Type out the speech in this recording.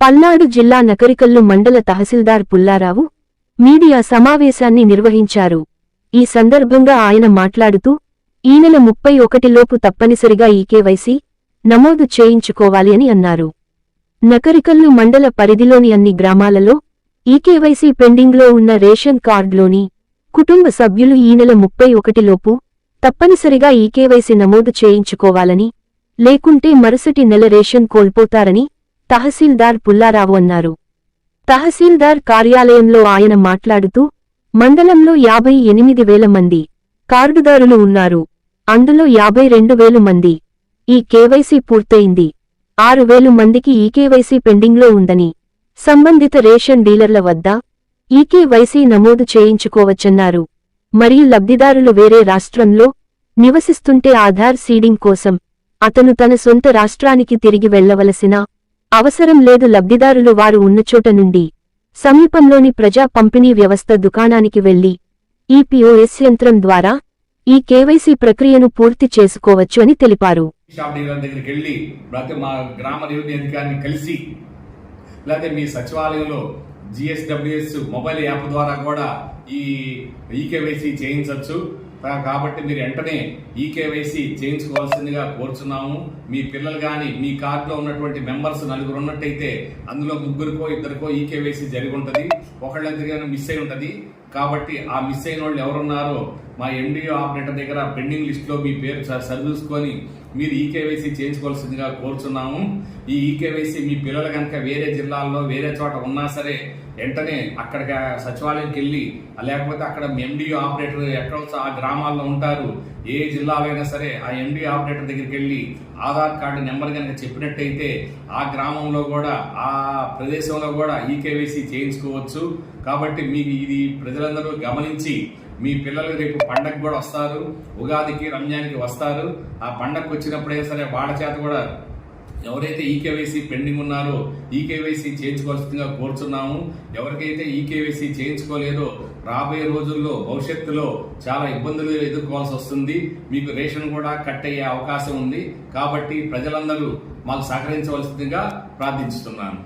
పల్నాడు జిల్లా నకరికల్లు మండల తహసీల్దార్ పుల్లారావు మీడియా సమావేశాన్ని నిర్వహించారు. ఈ సందర్భంగా ఆయన మాట్లాడుతూ ఈ నెల ముప్పై ఒకటిలోపు తప్పనిసరిగా ఈకేవైసీ నమోదు చేయించుకోవాలి అని అన్నారు. నకరికల్లు మండల పరిధిలోని అన్ని గ్రామాలలో ఈకేవైసీ పెండింగ్లో ఉన్న రేషన్ కార్డులోని కుటుంబ సభ్యులు ఈ నెల ముప్పై ఒకటిలోపు తప్పనిసరిగా ఈకేవైసీ నమోదు చేయించుకోవాలని లేకుంటే మరుసటి నెల రేషన్ కోల్పోతారని తహసీల్దార్ పుల్లారావు అన్నారు. తహసీల్దార్ కార్యాలయంలో ఆయన మాట్లాడుతూ మండలంలో యాభై ఎనిమిది వేల మంది కార్డుదారులు ఉన్నారు. అందులో యాభై రెండు వేలు మంది ఈ కేవైసీ పూర్తయింది. ఆరు వేలు మందికి ఈకేవైసీ పెండింగ్లో ఉందని సంబంధిత రేషన్ డీలర్ల వద్ద ఈకేవైసీ నమోదు చేయించుకోవచ్చన్నారు. మరియు లబ్ధిదారులు వేరే రాష్ట్రంలో నివసిస్తుంటే ఆధార్ సీడింగ్ కోసం అతను తన సొంత రాష్ట్రానికి తిరిగి వెళ్ళవలసిన అవసరం లేదు లబ్ధిదారులు వారు ఉన్నచోట నుండి సమీపంలోని ప్రజా పంపిణీ వ్యవస్థ దుకాణానికి వెళ్ళి ఈ పిఓఎస్ యంత్రం ద్వారా ఈ కేవైసీ ప్రక్రియను పూర్తి చేసుకోవచ్చు అని తెలిపారు. షాప్ డీలర్ దగ్గరికి వెళ్ళి లేకపోతే మా గ్రామ రెవెన్యూ అధికారిని కలిసి లేకపోతే మీ సచివాలయంలో జిఎస్డబ్ల్యూఎస్ మొబైల్ యాప్ ద్వారా కూడా ఈ ఈకేవైసీ చేయించవచ్చు. కాబట్టి మీరు వెంటనే ఈకేవైసీ చేయించుకోవాల్సిందిగా కోరుచున్నాము. మీ పిల్లలు కానీ మీ కార్డులో ఉన్నటువంటి మెంబర్స్ నలుగురు ఉన్నట్టయితే అందులో ముగ్గురికో ఇద్దరికో ఈకేవైసీ జరిగి ఉంటుంది. ఒకళ్ళిద్దరిగా మిస్ అయి ఉంటుంది. కాబట్టి ఆ మిస్ అయిన వాళ్ళు ఎవరున్నారో మా ఎండిఓ ఆపరేటర్ దగ్గర పెండింగ్ లిస్ట్లో మీ పేరు స- సరిచూసుకొని మీరు ఈకేవైసీ చేయించుకోవాల్సిందిగా కోరుచున్నాము. ఈ ఈకేవైసీ మీ పిల్లలు కనుక వేరే జిల్లాల్లో వేరే చోట ఉన్నా సరే వెంటనే అక్కడికి సచివాలయంకి వెళ్ళి లేకపోతే అక్కడ ఎండిఓ ఆపరేటర్ ఎక్కడ ఆ గ్రామాల్లో ఉంటారు ఏ జిల్లాలో అయినా సరే ఆ ఎండి ఆపరేటర్ దగ్గరికి వెళ్ళి ఆధార్ కార్డు నెంబర్ కనుక చెప్పినట్టయితే ఆ గ్రామంలో కూడా ఆ ప్రదేశంలో కూడా ఈకేవైసీ చేయించుకోవచ్చు. కాబట్టి మీకు ఇది ప్రజలందరూ గమనించి మీ పిల్లలు రేపు పండగ కూడా వస్తారు ఉగాదికి రంజాన్కి వస్తారు. ఆ పండగకు వచ్చినప్పుడే సరే వాళ్ళ చేత కూడా ఎవరైతే ఈకేవైసీ పెండింగ్ ఉన్నారో ఈకేవైసీ చేయించుకోవాల్సిందిగా కోరుచున్నాము. ఎవరికైతే ఈకేవైసీ చేయించుకోలేదో రాబోయే రోజుల్లో భవిష్యత్తులో చాలా ఇబ్బందులు ఎదుర్కోవాల్సి వస్తుంది. మీకు రేషన్ కూడా కట్ అయ్యే అవకాశం ఉంది. కాబట్టి ప్రజలందరూ మాకు సహకరించవలసిందిగా ప్రార్థించుతున్నాను.